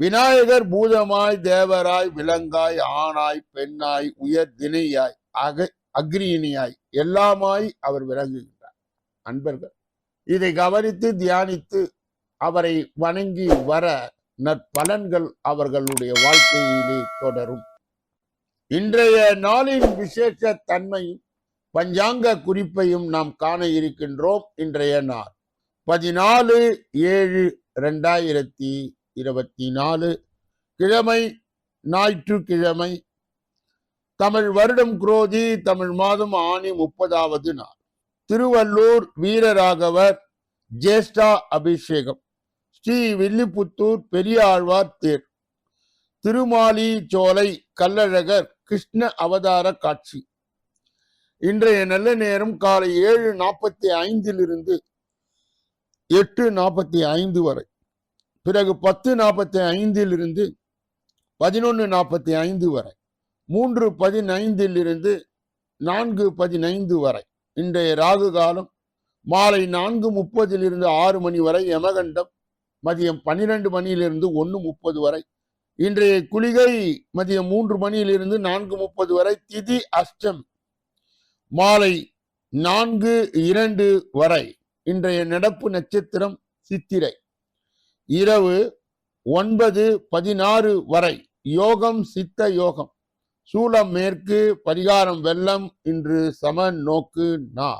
விநாயகர் பூதமாய் தேவராய் விலங்காய் ஆணாய் பெண்ணாய் உயர் தினையாய் அக அக்னியினியாய் எல்லாமாய் அவர் விளங்குகின்றார். அன்பர்கள் இதை கவனித்து தியானித்து அவரை வணங்கி வர நற்பலன்கள் அவர்களுடைய வாழ்க்கையிலே தொடரும். இன்றைய நாளின் விசேஷ தன்மையும் பஞ்சாங்க குறிப்பையும் நாம் காண இருக்கின்றோம் இன்றைய நாள். பதினாலு ஏழு ரெண்டாயிரத்தி இருபத்தி நாலு கிழமை ஞாயிற்றுக்கிழமை தமிழ் வருடம் குரோதி தமிழ் மாதம் ஆணி முப்பதாவது நாள். திருவள்ளூர் வீரராகவர் ஜேஷ்டா அபிஷேகம். ஸ்ரீ வில்லிபுத்தூர் பெரியாழ்வார் தேர். திருமாலி சோலை கல்லழகர் கிருஷ்ண அவதார காட்சி. இன்றைய நல்ல நேரம் காலை ஏழு நாற்பத்தி ஐந்திலிருந்து எட்டு நாற்பத்தி ஐந்து வரை. பிறகு பத்து நாற்பத்தி ஐந்திலிருந்து பதினொன்று நாற்பத்தி ஐந்து வரை மூன்று பதினைந்திலிருந்து நான்கு பதினைந்து வரை இன்றைய ராகு காலம் மாலை நான்கு முப்பதிலிருந்து ஆறு மணி வரை யமகண்டம் மதியம் பன்னிரண்டு மணியிலிருந்து ஒன்று முப்பது வரை இன்றைய குளிகை மதியம் மூன்று மணியிலிருந்து நான்கு முப்பது வரை திதி அஷ்டம் மாலை நான்கு இரண்டு வரை இன்றைய நடப்பு நட்சத்திரம் சித்திரை. இரவு ஒன்பது பதினாறு வரை. யோகம் சித்த யோகம். சூலம் மேற்கு பரிகாரம் வெள்ளம் இன்று சம நோக்கு நா.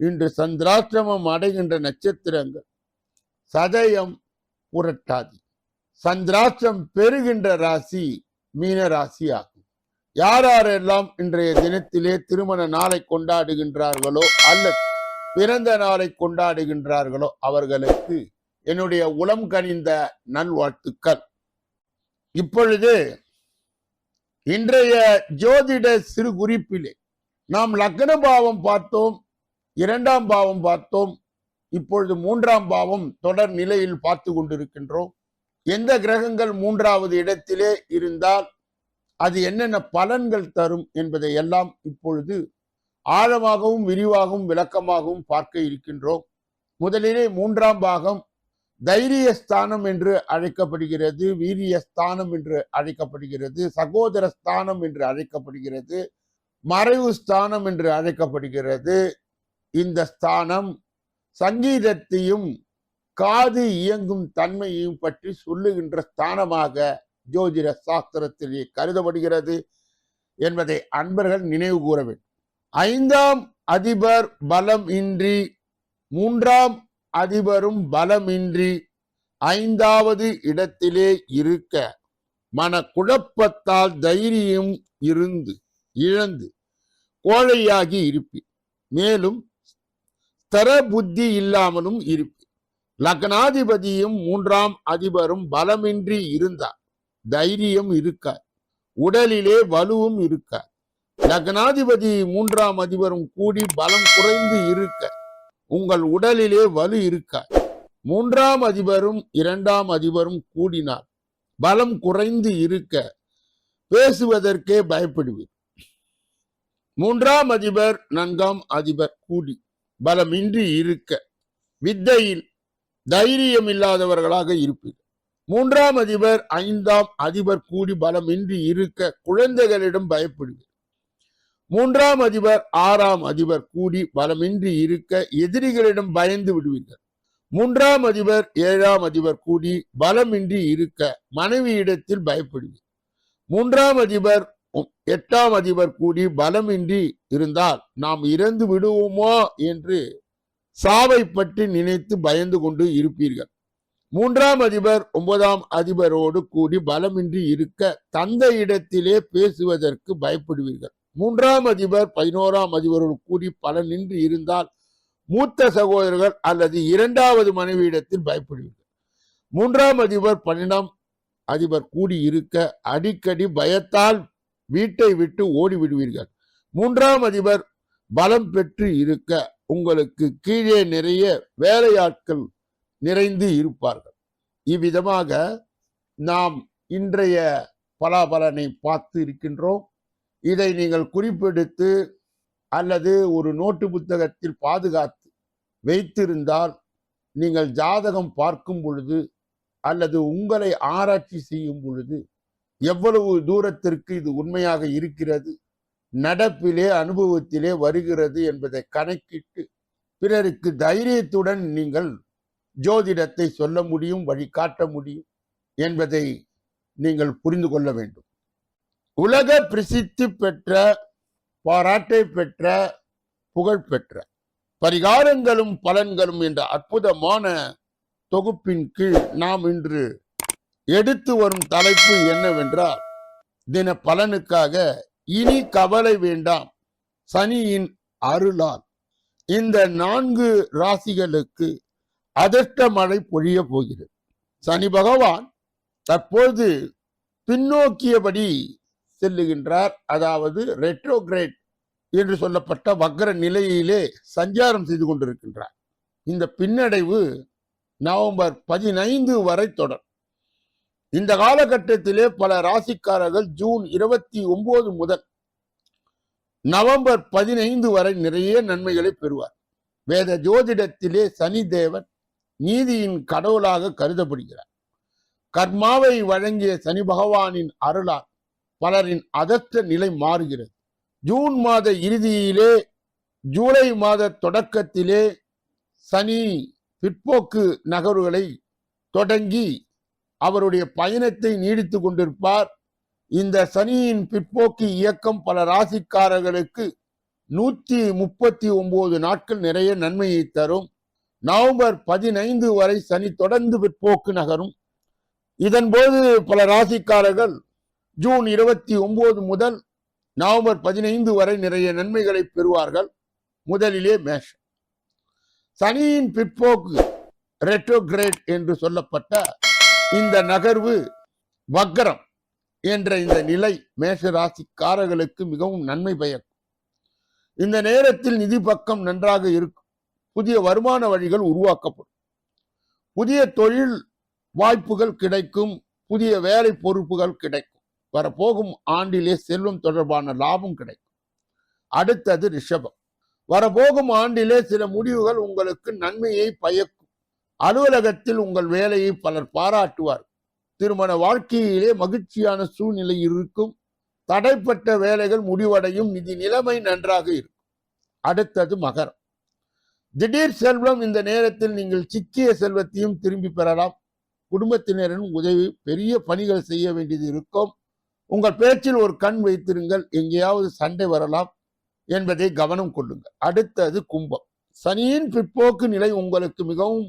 இன்று சந்திராசிரமம் அடைகின்ற நட்சத்திரங்கள். சதயம் புரட்டாதி. சந்திராஷ்டிரம் பெறுகின்ற ராசி மீன ராசி ஆகும் யார் யாரெல்லாம் இன்றைய தினத்திலே திருமண நாளை கொண்டாடுகின்றார்களோ அல்லது பிறந்த நாளை கொண்டாடுகின்றார்களோ அவர்களுக்கு என்னுடைய உளம் கனிந்த நல்வாழ்த்துக்கள். இப்பொழுது இன்றைய ஜோதிட சிறு குறிப்பிலே நாம் லக்ன பாவம் பார்த்தோம் இரண்டாம் பாவம் பார்த்தோம் இப்பொழுது மூன்றாம் பாவம் தொடர் நிலையில் பார்த்து கொண்டிருக்கின்றோம். எந்த கிரகங்கள் மூன்றாவது இடத்திலே இருந்தால் அது என்னென்ன பலன்கள் தரும் என்பதை எல்லாம் இப்பொழுது ஆழமாகவும் விரிவாகவும் விளக்கமாகவும் பார்க்க இருக்கின்றோம். முதலிலே மூன்றாம் பாகம் தைரிய ஸ்தானம் என்று அழைக்கப்படுகிறது வீரிய ஸ்தானம் என்று அழைக்கப்படுகிறது சகோதர ஸ்தானம் என்று அழைக்கப்படுகிறது மறைவு ஸ்தானம் என்று அழைக்கப்படுகிறது. இந்த ஸ்தானம் சங்கீதத்தையும் காது இயங்கும் தன்மையையும் பற்றி சொல்லுகின்ற ஸ்தானமாக ஜோதிட சாஸ்திரத்திலே கருதப்படுகிறது என்பதை அன்பர்கள் நினைவு கூற வேண்டும். ஐந்தாம் அதிபர் பலம் இன்றி மூன்றாம் அதிபரும் பலமின்றி ஐந்தாவது இடத்திலே இருக்க மன குழப்பத்தால் தைரியம் இருந்து இழந்து கோழையாகி இருப்பி மேலும் ஸ்தர புத்தி இல்லாமலும் இருப்பி லக்னாதிபதியும் மூன்றாம் அதிபரும் பலமின்றி இருந்தார். தைரியம் இருக்கார் உடலிலே வலுவும் இருக்கார் லக்னாதிபதி மூன்றாம் அதிபரும் கூடி பலம் குறைந்து இருக்க உங்கள் உடலிலே வலு இருக்க மூன்றாம் அதிபரும் இரண்டாம் அதிபரும் கூடினார் பலம் குறைந்து இருக்க பேசுவதற்கே பயப்படுவீர். மூன்றாம் அதிபர் நான்காம் அதிபர் கூடி பலமின்றி இருக்க வித்தையில் தைரியம் இல்லாதவர்களாக இருப்பீர். மூன்றாம் அதிபர் ஐந்தாம் அதிபர் கூடி பலமின்றி இருக்க குழந்தைகளிடம் பயப்படுவீர். மூன்றாம் அதிபர் ஆறாம் அதிபர் கூடி பலமின்றி இருக்க எதிரிகளிடம் பயந்து விடுவீர்கள். மூன்றாம் அதிபர் ஏழாம் அதிபர் கூடி பலமின்றி இருக்க மனைவியிடத்தில் பயப்படுவீர்கள் மூன்றாம் அதிபர் உம், எட்டாம் அதிபர் கூடி பலமின்றி இருந்தால் நாம் இறந்து விடுவோமோ என்று சாவை பற்றி நினைத்து பயந்து கொண்டு இருப்பீர்கள். மூன்றாம் அதிபர் ஒன்பதாம் அதிபரோடு கூடி பலமின்றி இருக்க தந்த இடத்திலே பேசுவதற்கு பயப்படுவீர்கள். மூன்றாம் அதிபர் பதினோராம் அதிபரோடு கூடி நின்று இருந்தால் மூத்த சகோதரர்கள் அல்லது இரண்டாவது மனைவியிடத்தில் பயப்படுவீர்கள். மூன்றாம் அதிபர் பன்னெண்டாம் அதிபர் கூடி இருக்க அடிக்கடி பயத்தால் வீட்டை விட்டு ஓடிவிடுவீர்கள் மூன்றாம் அதிபர் பலம் பெற்று இருக்க உங்களுக்கு கீழே நிறைய வேலையாட்கள் நிறைந்து இருப்பார்கள். இவ்விதமாக நாம் இன்றைய பலாபலனை பார்த்து இருக்கின்றோம். இதை நீங்கள் குறிப்பெடுத்து அல்லது ஒரு நோட்டு புத்தகத்தில் பாதுகாத்து வைத்திருந்தால் நீங்கள் ஜாதகம் பார்க்கும் பொழுது அல்லது உங்களை ஆராய்ச்சி செய்யும் பொழுது எவ்வளவு தூரத்திற்கு இது உண்மையாக இருக்கிறது நடப்பிலே அனுபவத்திலே வருகிறது என்பதை கணக்கிட்டு பிறருக்கு தைரியத்துடன் நீங்கள் ஜோதிடத்தை சொல்ல முடியும் வழிகாட்ட முடியும் என்பதை நீங்கள் புரிந்து கொள்ள வேண்டும். உலக பிரசித்தி பெற்ற பாராட்டை பெற்ற புகழ் பெற்ற பரிகாரங்களும் பலன்களும் என்ற அற்புதமான தொகுப்பின் கீழ் நாம் இன்று எடுத்து வரும் தலைப்பு என்னவென்றால் தின பலனுக்காக இனி கவலை வேண்டாம் சனியின் அருளால். இந்த நான்கு ராசிகளுக்கு அதிர்ஷ்ட மழை பொழிய போகிறது. சனி பகவான் தற்போது பின்னோக்கியபடி செல்லுகின்றார். அதாவது ரெட்ரோகிரேட் என்று சொல்லப்பட்ட வக்ர நிலையிலே சஞ்சாரம் செய்து கொண்டிருக்கின்றார். இந்த பின்னடைவு நவம்பர் பதினைந்து வரை தொடர். இந்த காலகட்டத்திலே பல ராசிக்காரர்கள் ஜூன் இருபத்தி ஒன்பது முதல் நவம்பர் பதினைந்து வரை நிறைய நன்மைகளை பெறுவார். வேத ஜோதிடத்திலே சனி தேவன் நீதியின் கடவுளாக கருதப்படுகிறார். கர்மாவை வழங்கிய சனி பகவானின் அருளால் பலரின் அதற்ற நிலை மாறுகிறது. ஜூன் மாத இறுதியிலே ஜூலை மாத தொடக்கத்திலே சனி பிற்போக்கு நகர்வுகளை தொடங்கி அவருடைய பயணத்தை நீடித்து கொண்டிருப்பார். இந்த சனியின் பிற்போக்கு இயக்கம் பல ராசிக்காரர்களுக்கு நூற்றி முப்பத்தி ஒன்பது நாட்கள் நிறைய நன்மையை தரும். நவம்பர் பதினைந்து வரை சனி தொடர்ந்து பிற்போக்கு நகரும். இதன்போது பல ராசிக்காரர்கள் ஜூன் இருபத்தி ஒன்பது முதல் நவம்பர் பதினைந்து வரை நிறைய நன்மைகளை பெறுவார்கள். முதலிலே மேஷம். சனியின் பிற்போக்கு ரெட்ரோகிரேட் என்று சொல்லப்பட்ட இந்த நகர்வு வக்கரம் என்ற இந்த நிலை மேஷ ராசிக்காரர்களுக்கு மிகவும் நன்மை பயக்கும். இந்த நேரத்தில் நிதி பக்கம் நன்றாக இருக்கும். புதிய வருமான வழிகள் உருவாக்கப்படும். புதிய தொழில் வாய்ப்புகள் கிடைக்கும். புதிய வேலை பொறுப்புகள் கிடைக்கும். வரப்போகும் ஆண்டிலே செல்வம் தொடர்பான லாபம் கிடைக்கும். அடுத்தது ரிஷபம். வரப்போகும் ஆண்டிலே சில முடிவுகள் உங்களுக்கு நன்மையை பயக்கும். அலுவலகத்தில் உங்கள் வேலையை பலர் பாராட்டுவார். திருமண வாழ்க்கையிலே மகிழ்ச்சியான சூழ்நிலை இருக்கும். தடைப்பட்ட வேலைகள் முடிவடையும். நிதி நிலைமை நன்றாக இருக்கும். அடுத்தது மகரம். திடீர் செல்வம் இந்த நேரத்தில் நீங்கள் சிக்கிய செல்வத்தையும் திரும்பி பெறலாம். குடும்பத்தினரின் உதவி பெரிய பணிகள் செய்ய வேண்டியது இருக்கும். உங்கள் பேச்சில் ஒரு கண் வைத்திருங்கள் எங்கேயாவது சண்டை வரலாம் என்பதை கவனம் கொள்ளுங்கள். அடுத்தது கும்பம். சனியின் பிற்போக்கு நிலை உங்களுக்கு மிகவும்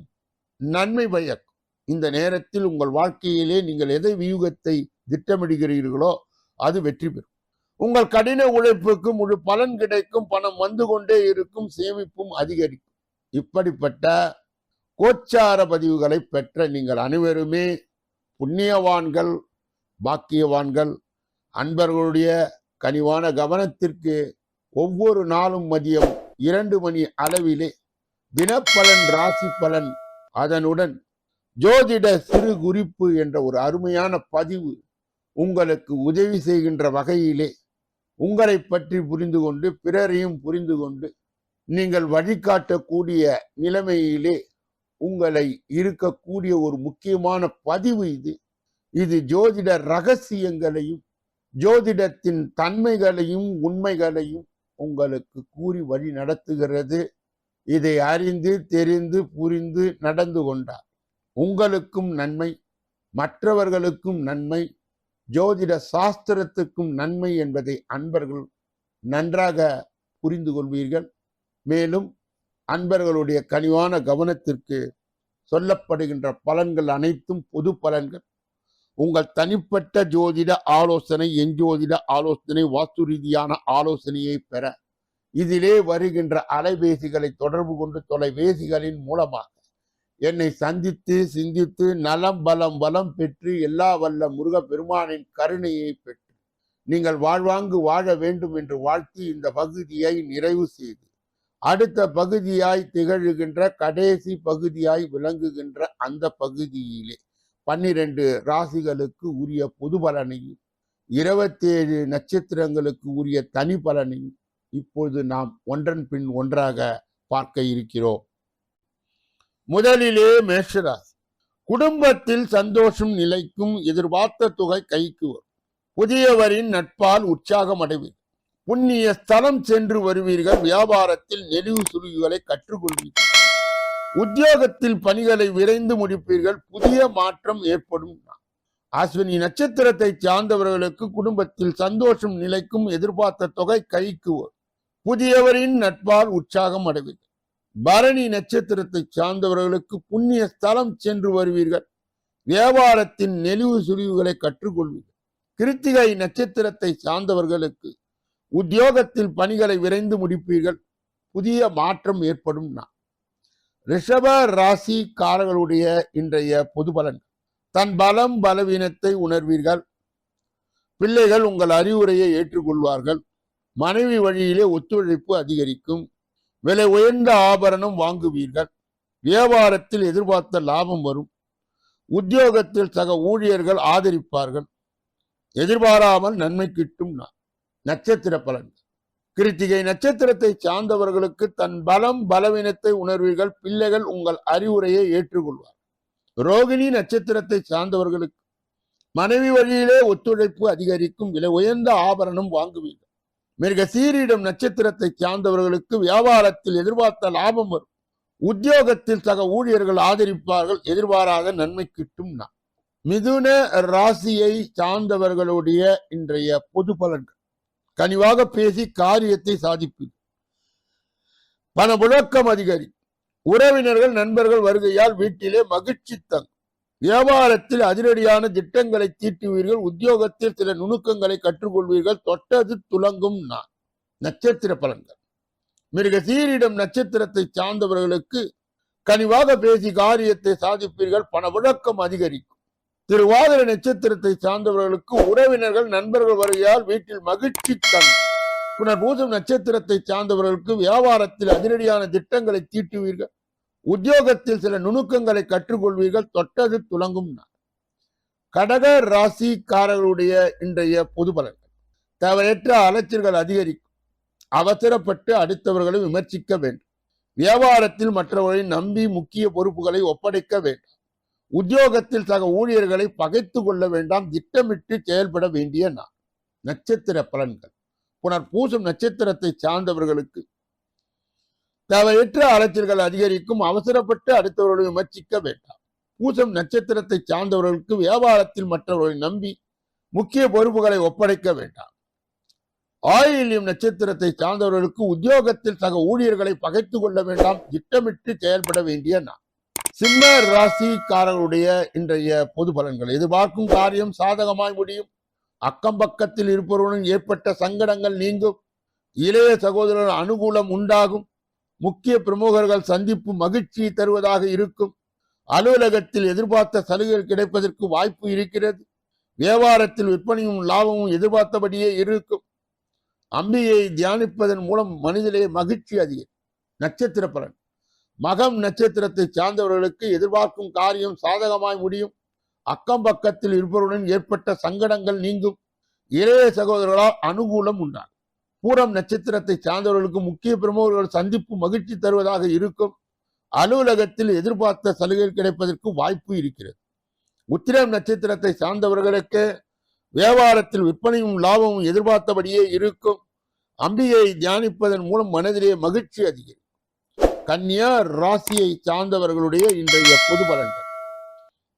நன்மை பயக்கும். இந்த நேரத்தில் உங்கள் வாழ்க்கையிலே நீங்கள் எதை வியூகத்தை திட்டமிடுகிறீர்களோ அது வெற்றி பெறும். உங்கள் கடின உழைப்புக்கு முழு பலன் கிடைக்கும் பணம் வந்து கொண்டே இருக்கும் சேமிப்பும் அதிகரிக்கும். இப்படிப்பட்ட கோச்சார பதிவுகளை பெற்ற நீங்கள் அனைவருமே புண்ணியவான்கள் பாக்கியவான்கள் அன்பர்களுடைய கனிவான கவனத்திற்கு ஒவ்வொரு நாளும் மதியம் இரண்டு மணி அளவிலே தினப்பலன் ராசி பலன் அதனுடன் ஜோதிட சிறு குறிப்பு என்ற ஒரு அருமையான பதிவு உங்களுக்கு உதவி செய்கின்ற வகையிலே உங்களை பற்றி புரிந்து கொண்டு பிறரையும் புரிந்து கொண்டு நீங்கள் வழிகாட்டக்கூடிய நிலைமையிலே உங்களை இருக்கக்கூடிய ஒரு முக்கியமான பதிவு இது. இது ஜோதிட ரகசியங்களையும் ஜோதிடத்தின் தன்மைகளையும் உண்மைகளையும் உங்களுக்கு கூறி வழி நடத்துகிறது. இதை அறிந்து தெரிந்து புரிந்து நடந்து கொண்டார் உங்களுக்கும் நன்மை மற்றவர்களுக்கும் நன்மை ஜோதிட சாஸ்திரத்துக்கும் நன்மை என்பதை அன்பர்கள் நன்றாக புரிந்து கொள்வீர்கள். மேலும் அன்பர்களுடைய கனிவான கவனத்திற்கு சொல்லப்படுகின்ற பலன்கள் அனைத்தும் பொது பலன்கள். உங்கள் தனிப்பட்ட ஜோதிட ஆலோசனை எஞ்சோதிட ஆலோசனை வாஸ்து ரீதியான ஆலோசனையை பெற. இதிலே வருகின்ற அலைபேசிகளை தொடர்பு கொண்டு தொலைபேசிகளின் மூலமாக என்னை சந்தித்து சிந்தித்து நலம் பலம் வளம் பெற்று எல்லா வல்ல முருக பெருமானின் கருணையை பெற்று நீங்கள் வாழ்வாங்கு வாழ வேண்டும் என்று வாழ்த்தி இந்த பகுதியை நிறைவு செய்து அடுத்த பகுதியாய் திகழ்கின்ற கடைசி பகுதியாய் விளங்குகின்ற அந்த பகுதியிலே. பன்னிரண்டு ராசிகளுக்கு உரிய பொது பலனையும் இருபத்தேழு நட்சத்திரங்களுக்கு உரிய தனி பலனையும் இப்பொழுது நாம் ஒன்றன் பின் ஒன்றாக பார்க்க இருக்கிறோம். முதலிலே மேஷராசி. குடும்பத்தில் சந்தோஷம் நிலைக்கும் எதிர்பார்த்த தொகை கைக்கு வரும். புதியவரின் நட்பால் உற்சாகம் அடைவீர்கள் புண்ணிய ஸ்தலம் சென்று வருவீர்கள். வியாபாரத்தில் நெளிவு சுழிவுகளை கற்றுக்கொள்வீர்கள். உத்தியோகத்தில் பணிகளை விரைந்து முடிப்பீர்கள் புதிய மாற்றம் ஏற்படும். அஸ்வினி நட்சத்திரத்தை சார்ந்தவர்களுக்கு குடும்பத்தில் சந்தோஷம் நிலைக்கும் எதிர்பார்த்த தொகை கைக்கு புதியவரின் நட்பால் உற்சாகம் அடைவீர்கள். பரணி நட்சத்திரத்தை சார்ந்தவர்களுக்கு புண்ணிய ஸ்தலம் சென்று வருவீர்கள். வியாபாரத்தின் நெளிவு சுழிவுகளை கற்றுக்கொள்வீர்கள். கிருத்திகை நட்சத்திரத்தை சார்ந்தவர்களுக்கு உத்தியோகத்தில் பணிகளை விரைந்து முடிப்பீர்கள். புதிய மாற்றம் ஏற்படும். நான் ரிஷப ராசிக்காரர்களுடைய இன்றைய பொது பலன். தன் பலம் பலவீனத்தை உணர்வீர்கள். பிள்ளைகள் உங்கள் அறிவுரையை ஏற்றுக்கொள்வார்கள். மனைவி வழியிலே ஒத்துழைப்பு அதிகரிக்கும். விலை உயர்ந்த ஆபரணம் வாங்குவீர்கள். வியாபாரத்தில் எதிர்பார்த்த லாபம் வரும். உத்தியோகத்தில் சக ஊழியர்கள் ஆதரிப்பார்கள். எதிர்பாராமல் நன்மை கிட்டும் நட்சத்திர பலன் கிருத்திகை நட்சத்திரத்தை சார்ந்தவர்களுக்கு தன் பலம் பலவீனத்தை உணர்வீர்கள். பிள்ளைகள் உங்கள் அறிவுரையை ஏற்றுக்கொள்வார். ரோகிணி நட்சத்திரத்தை சார்ந்தவர்களுக்கு மனைவி வழியிலே ஒத்துழைப்பு அதிகரிக்கும் விலை உயர்ந்த ஆபரணம் வாங்குவீர்கள். மிருக சீரிடம் நட்சத்திரத்தை சார்ந்தவர்களுக்கு வியாபாரத்தில் எதிர்பார்த்த லாபம் வரும். உத்தியோகத்தில் சக ஊழியர்கள் ஆதரிப்பார்கள் எதிர்பாராத நன்மை கிட்டும் நான் மிதுன ராசியை சார்ந்தவர்களுடைய இன்றைய பொது பலன்கள். கனிவாக பேசி காரியத்தை சாதிப்பீர்கள் பணப்புழக்கம் அதிகரி. உறவினர்கள் நண்பர்கள் வருகையால் வீட்டிலே மகிழ்ச்சி தங்கும் வியாபாரத்தில் அதிரடியான திட்டங்களை தீட்டுவீர்கள் உத்தியோகத்தில் சில நுணுக்கங்களை கற்றுக்கொள்வீர்கள் தொட்டது துலங்கும் நான் நட்சத்திர பலன்கள். மிருக சீரிடம் நட்சத்திரத்தை சார்ந்தவர்களுக்கு கனிவாக பேசி காரியத்தை சாதிப்பீர்கள் பண பணப்புழக்கம் அதிகரிக்கும். திருவாதிர நட்சத்திரத்தை சார்ந்தவர்களுக்கு உறவினர்கள் நண்பர்கள் வருகையால் வீட்டில் மகிழ்ச்சி தங்கும் புனர்பூசம் நட்சத்திரத்தை சார்ந்தவர்களுக்கு வியாபாரத்தில் அதிரடியான திட்டங்களை தீட்டுவீர்கள். உத்தியோகத்தில் சில நுணுக்கங்களை கற்றுக்கொள்வீர்கள். தொட்டது துலங்கும் கடக ராசிக்காரர்களுடைய இன்றைய பொது பலன்கள். தேவையற்ற அலைச்சல்கள் அதிகரிக்கும். அவசரப்பட்டு அடுத்தவர்களை விமர்சிக்க வேண்டும். வியாபாரத்தில் மற்றவர்களை நம்பி முக்கிய பொறுப்புகளை ஒப்படைக்க வேண்டும். உத்தியோகத்தில் சக ஊழியர்களை பகைத்து கொள்ள வேண்டாம் திட்டமிட்டு செயல்பட வேண்டிய நாள். நட்சத்திர பலன்கள். புனர் பூசும் நட்சத்திரத்தை சார்ந்தவர்களுக்கு தேவையற்ற அலைச்சல்கள் அதிகரிக்கும் அவசரப்பட்டு அடுத்தவர்களை விமர்சிக்க வேண்டாம். பூசம் நட்சத்திரத்தை சார்ந்தவர்களுக்கு வியாபாரத்தில் மற்றவர்களை நம்பி முக்கிய பொறுப்புகளை ஒப்படைக்க வேண்டாம். ஆயில்யம் நட்சத்திரத்தை சார்ந்தவர்களுக்கு உத்தியோகத்தில் சக ஊழியர்களை பகைத்து கொள்ள வேண்டாம் திட்டமிட்டு செயல்பட வேண்டிய நாள். சிம்ம ராசிக்காரர்களுடைய இன்றைய பொது பலன்கள். எதிர்பார்க்கும் காரியம் சாதகமாய் முடியும். அக்கம் பக்கத்தில் இருப்பவருடன் ஏற்பட்ட சங்கடங்கள் நீங்கும். இளைய சகோதரர் அனுகூலம் உண்டாகும். முக்கிய பிரமுகர்கள் சந்திப்பு மகிழ்ச்சி தருவதாக இருக்கும். அலுவலகத்தில் எதிர்பார்த்த சலுகைகள் கிடைப்பதற்கு வாய்ப்பு இருக்கிறது. வியாபாரத்தில் விற்பனையும் லாபமும் எதிர்பார்த்தபடியே இருக்கும். அம்பியை தியானிப்பதன் மூலம் மனிதலே மகிழ்ச்சி அதிகம். நட்சத்திர பலன். மகம் நட்சத்திரத்தை சார்ந்தவர்களுக்கு எதிர்பார்க்கும் காரியம் சாதகமாய் முடியும். அக்கம் பக்கத்தில் இருப்பவருடன் ஏற்பட்ட சங்கடங்கள் நீங்கும். இளைய சகோதரர்களால் அனுகூலம் உண்டாகும். பூரம் நட்சத்திரத்தை சார்ந்தவர்களுக்கு முக்கிய பிரமுகர்கள் சந்திப்பு மகிழ்ச்சி தருவதாக இருக்கும். அலுவலகத்தில் எதிர்பார்த்த சலுகைகள் கிடைப்பதற்கு வாய்ப்பு இருக்கிறது. உத்திரம் நட்சத்திரத்தை சார்ந்தவர்களுக்கு வியாபாரத்தில் விற்பனையும் லாபமும் எதிர்பார்த்தபடியே இருக்கும். அம்பியை தியானிப்பதன் மூலம் மனதிலே மகிழ்ச்சி அதிகரிக்கும். கன்னியா ராசியை சார்ந்தவர்களுடைய இன்றைய பொது பலன்கள்.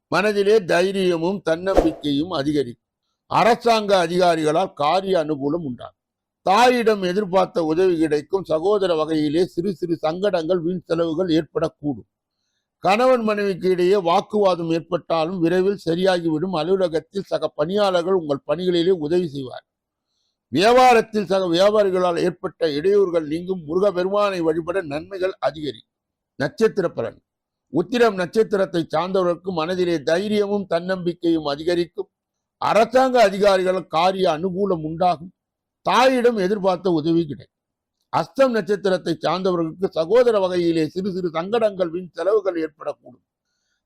மனதிலே தைரியமும் தன்னம்பிக்கையும் அதிகரிக்கும். அரசாங்க அதிகாரிகளால் காரிய அனுகூலம் உண்டாகும். தாயிடம் எதிர்பார்த்த உதவி கிடைக்கும். சகோதர வகையிலே சிறு சிறு சங்கடங்கள் வீண் செலவுகள் ஏற்படக்கூடும். கணவன் மனைவிக்கு இடையே வாக்குவாதம் ஏற்பட்டாலும் விரைவில் சரியாகிவிடும். அலுவலகத்தில் சக பணியாளர்கள் உங்கள் பணிகளிலே உதவி செய்வார் வியாபாரத்தில் சக வியாபாரிகளால் ஏற்பட்ட இடையூறுகள் நீங்கும் முருக பெருமானை வழிபட நன்மைகள் அதிகரிக்கும் நட்சத்திர பலன். உத்திரம் நட்சத்திரத்தை சார்ந்தவர்களுக்கு மனதிலே தைரியமும் தன்னம்பிக்கையும் அதிகரிக்கும். அரசாங்க அதிகாரிகள் காரிய அனுகூலம் உண்டாகும். தாயிடம் எதிர்பார்த்த உதவி கிடைக்கும். அஸ்தம் நட்சத்திரத்தை சார்ந்தவர்களுக்கு சகோதர வகையிலே சிறு சிறு சங்கடங்கள் செலவுகள் ஏற்படக்கூடும்.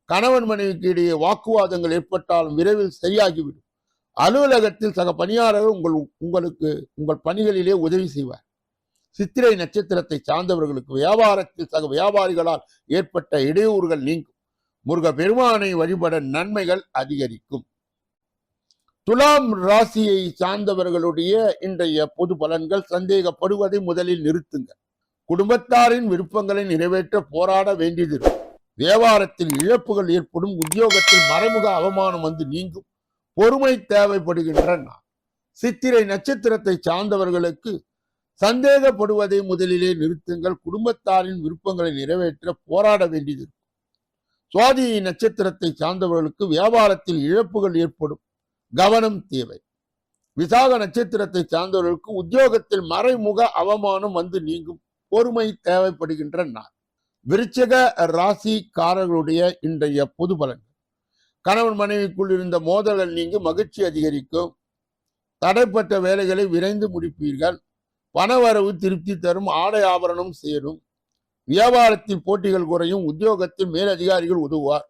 கணவன் மனைவிக்கு இடையே வாக்குவாதங்கள் ஏற்பட்டாலும் விரைவில் சரியாகிவிடும். அலுவலகத்தில் சக பணியாளர்கள் உங்கள் உங்களுக்கு உங்கள் பணிகளிலே உதவி செய்வார். சித்திரை நட்சத்திரத்தை சார்ந்தவர்களுக்கு வியாபாரத்தில் சக வியாபாரிகளால் ஏற்பட்ட இடையூறுகள் நீங்கும். முருக பெருமானை வழிபட நன்மைகள் அதிகரிக்கும். துலாம் ராசியை சார்ந்தவர்களுடைய இன்றைய பொது பலன்கள் சந்தேகப்படுவதை முதலில் நிறுத்துங்கள். குடும்பத்தாரின் விருப்பங்களை நிறைவேற்ற போராட வேண்டியது வியாபாரத்தில் இழப்புகள் ஏற்படும் உத்தியோகத்தில் மறைமுக அவமானம் வந்து நீங்கும். பொறுமை தேவைப்படுகின்ற நாள். சித்திரை நட்சத்திரத்தை சார்ந்தவர்களுக்கு சந்தேகப்படுவதை முதலிலே நிறுத்துங்கள். குடும்பத்தாரின் விருப்பங்களை நிறைவேற்ற போராட வேண்டியது சுவாதி நட்சத்திரத்தை சார்ந்தவர்களுக்கு வியாபாரத்தில் இழப்புகள் ஏற்படும். கவனம் தேவை. விசாக நட்சத்திரத்தை சார்ந்தவர்களுக்கு உத்தியோகத்தில் மறைமுக அவமானம் வந்து நீங்கும். பொறுமை தேவைப்படுகின்ற நாள். விருச்சக ராசிக்காரர்களுடைய இன்றைய பொது பலன் கணவன் மனைவிக்குள் இருந்த மோதல்கள் நீங்கி மகிழ்ச்சி அதிகரிக்கும். தடைப்பட்ட வேலைகளை விரைந்து முடிப்பீர்கள். பணவரவு திருப்தி தரும். ஆடை ஆபரணம் சேரும். வியாபாரத்தில் போட்டிகள் குறையும். உத்தியோகத்தில் மேலதிகாரிகள் உதவுவார்.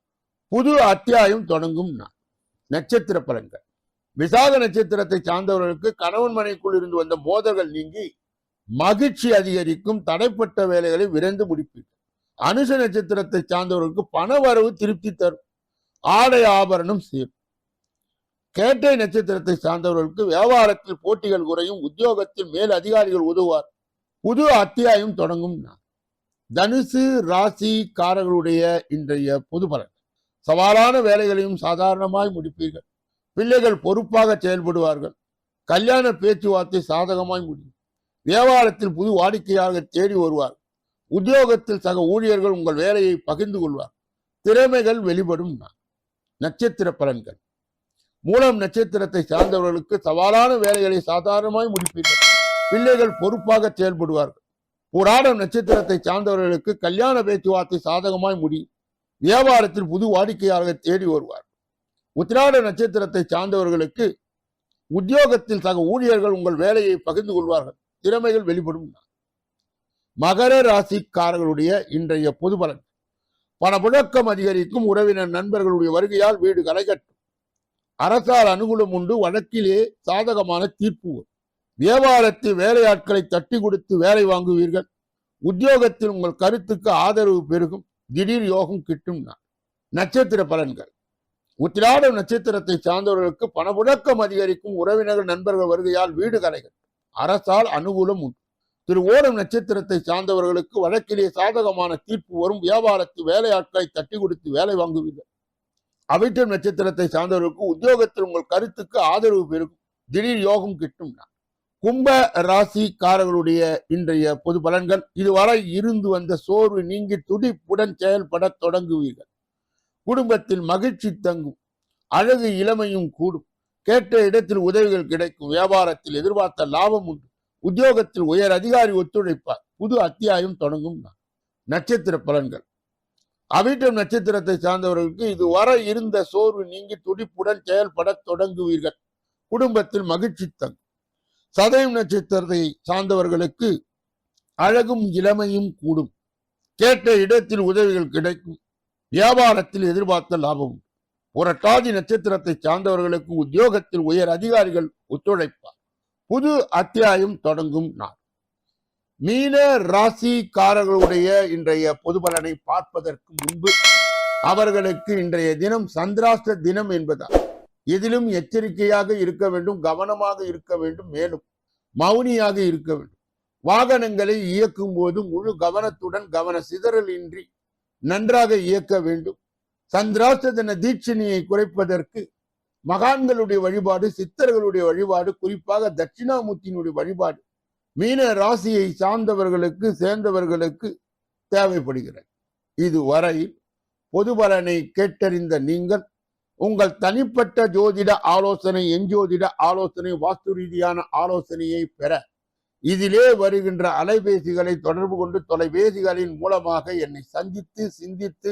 புது அத்தியாயம் தொடங்கும் நட்சத்திர பலன்கள். விசாக நட்சத்திரத்தை சார்ந்தவர்களுக்கு கணவன் மனைக்குள் இருந்து வந்த மோதல்கள் நீங்கி மகிழ்ச்சி அதிகரிக்கும். தடைப்பட்ட வேலைகளை விரைந்து முடிப்பீர்கள். அனுச நட்சத்திரத்தை சார்ந்தவர்களுக்கு பண வரவு திருப்தி தரும். ஆடை ஆபரணம் சேரும் கேட்டை நட்சத்திரத்தை சார்ந்தவர்களுக்கு வியாபாரத்தில் போட்டிகள் குறையும் உத்தியோகத்தில் மேல் அதிகாரிகள் உதவுவார். புது அத்தியாயம் தொடங்கும் தனுசு ராசி ராசிக்காரர்களுடைய இன்றைய பொது பலன். சவாலான வேலைகளையும் சாதாரணமாய் முடிப்பீர்கள். பிள்ளைகள் பொறுப்பாக செயல்படுவார்கள். கல்யாண பேச்சுவார்த்தை சாதகமாய் முடியும். வியாபாரத்தில் புது வாடிக்கையாளர்கள் தேடி வருவார். உத்தியோகத்தில் சக ஊழியர்கள் உங்கள் வேலையை பகிர்ந்து கொள்வார். திறமைகள் வெளிப்படும் நான் நட்சத்திர பலன்கள். மூலம் நட்சத்திரத்தை சார்ந்தவர்களுக்கு சவாலான வேலைகளை சாதாரணமாய் முடிப்பீர்கள். பிள்ளைகள் பொறுப்பாக செயல்படுவார்கள். புராடம் நட்சத்திரத்தை சார்ந்தவர்களுக்கு கல்யாண பேச்சுவார்த்தை சாதகமாய் முடியும் வியாபாரத்தில் புது வாடிக்கையாளர்கள் தேடி வருவார். உத்திராட நட்சத்திரத்தை சார்ந்தவர்களுக்கு உத்தியோகத்தில் சக ஊழியர்கள் உங்கள் வேலையை பகிர்ந்து கொள்வார்கள். திறமைகள் வெளிப்படும். மகர ராசிக்காரர்களுடைய இன்றைய பொது பலன். பணப்புழக்கம் அதிகரிக்கும் உறவினர் நண்பர்களுடைய வருகையால் வீடு கலைகட்டும் அரசால் அனுகூலம் உண்டு வழக்கிலே சாதகமான தீர்ப்பு வியாபாரத்தில் வேலையாட்களை தட்டி கொடுத்து வேலை வாங்குவீர்கள். உத்தியோகத்தில் உங்கள் கருத்துக்கு ஆதரவு பெருகும். திடீர் யோகம் கிட்டும் நட்சத்திர பலன்கள். உத்திராட நட்சத்திரத்தை சார்ந்தவர்களுக்கு பணப்புழக்கம் அதிகரிக்கும் உறவினர்கள் நண்பர்கள் வருகையால் வீடு கலைகள் அரசால் அனுகூலம் உண்டு. திரு ஓடம் நட்சத்திரத்தை சார்ந்தவர்களுக்கு வழக்கிலே சாதகமான தீர்ப்பு வரும். வியாபாரத்து வேலையாட்களை தட்டி கொடுத்து வேலை வாங்குவீர்கள். அவிட்டம் நட்சத்திரத்தை சார்ந்தவர்களுக்கு உத்தியோகத்தில் உங்கள் கருத்துக்கு ஆதரவு பெருகும். திடீர் யோகம் கிட்டும். கும்ப ராசிக்காரர்களுடைய இன்றைய பொது பலன்கள் இதுவரை இருந்து வந்த சோர்வு நீங்கி துடிப்புடன் செயல்பட தொடங்குவீர்கள். குடும்பத்தில் மகிழ்ச்சி தங்கும். அழகு இளமையும் கூடும். கேட்ட இடத்தில் உதவிகள் கிடைக்கும். வியாபாரத்தில் எதிர்பார்த்த லாபம் உண்டு. உத்தியோகத்தில் உயர் அதிகாரி ஒத்துழைப்பார். புது அத்தியாயம் தொடங்கும் நட்சத்திர பலன்கள். அவிட்டம் நட்சத்திரத்தை சார்ந்தவர்களுக்கு இது வர இருந்த சோர்வு நீங்கி துடிப்புடன் செயல்பட தொடங்குவீர்கள். குடும்பத்தில் மகிழ்ச்சி தங்கும். சதயம் நட்சத்திரத்தை சார்ந்தவர்களுக்கு அழகும் இளமையும் கூடும். கேட்ட இடத்தில் உதவிகள் கிடைக்கும். வியாபாரத்தில் எதிர்பார்த்த லாபம் புரட்டாதி நட்சத்திரத்தை சார்ந்தவர்களுக்கு உத்தியோகத்தில் உயர் அதிகாரிகள் ஒத்துழைப்பார். புது அத்தியாயம் தொடங்கும் நாள். மீன ராசிக்காரர்களுடைய இன்றைய பொது பலனை பார்ப்பதற்கு முன்பு அவர்களுக்கு இன்றைய தினம் சந்திராஷ்ட தினம் என்பதால் எதிலும் எச்சரிக்கையாக இருக்க வேண்டும் கவனமாக இருக்க வேண்டும் மேலும் மௌனியாக இருக்க வேண்டும். வாகனங்களை இயக்கும் போது முழு கவனத்துடன் கவன சிதறல் இன்றி நன்றாக இயக்க வேண்டும். சந்திராஷ்ட தின தீட்சணியை குறைப்பதற்கு மகான்களுடைய வழிபாடு சித்தர்களுடைய வழிபாடு குறிப்பாக தட்சிணாமூர்த்தியினுடைய வழிபாடு. மீன ராசியை சார்ந்தவர்களுக்கு சேர்ந்தவர்களுக்கு தேவைப்படுகிறது. இதுவரை பொது பலனை கேட்டறிந்த நீங்கள் உங்கள் தனிப்பட்ட ஜோதிட ஆலோசனை எஞ்சோதிட ஆலோசனை வாஸ்து ரீதியான ஆலோசனையை பெற இதிலே வருகின்ற அலைபேசிகளை தொடர்பு கொண்டு தொலைபேசிகளின் மூலமாக என்னை சந்தித்து சிந்தித்து